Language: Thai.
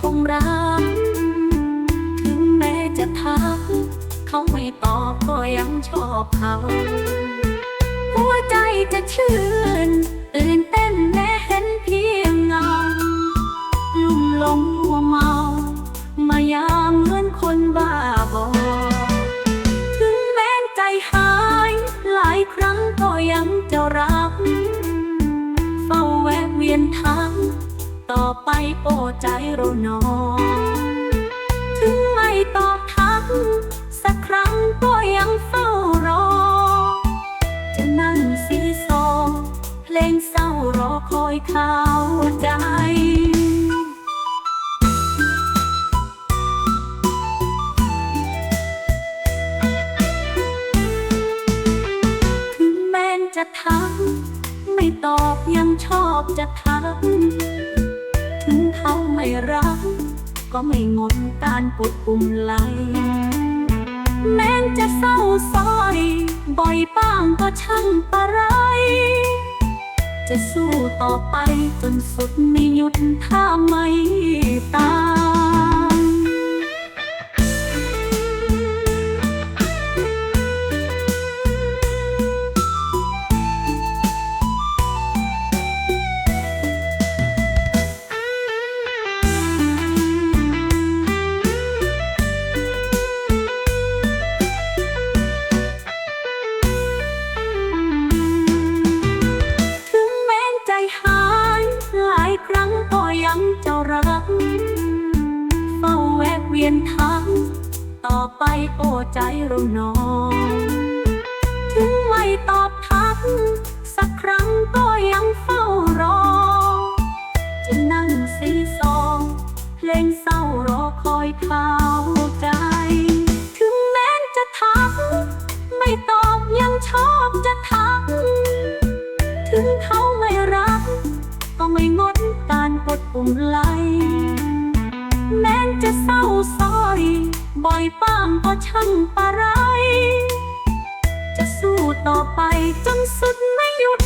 คงรัก ถึงแม้จะทัก เขาไม่ตอบก็ยังชอบเขา หัวใจจะชื่นตื่นเต้นแม้เห็นเพียงเงาลุ่มหลงหัวเมา มายามเหมือนคนบ้าบอ โปรใจเรานอถึงไม่ตอบทัก สักครั้งก็ยังเฝ้ารอ จะนั่งซีซองเพลงเศร้ารอคอยเข้าใจแม้นจะทัก ไม่ตอบยังชอบจะทัก รัก ก็ไม่งดการกดปุ่มไลแม้นจะเศร้าซอย บ่อยบ้างก็ช่างปะไร จะสู้ต่อไปจนสุดไม่หยุดถ้าไม่ตาย วะเวียนทางต่อไปโอ้ใจเราหนอถึงไม่ตอบทักสักครั้งก็ยังเฝ้ารอ จะนั่งซีซองเพลงเศร้ารอคอยเข้าใจ ถึงแม้นจะทัก ไม่ตอบยังชอบจะทัก ถึงเขาไม่รัก ก็ไม่งดการกดปุ่มไลค์ จะเศร้าซอย บ่อยป้ามก็ช่างปะไร จะสู้ต่อไปจนสุดไม่หยุด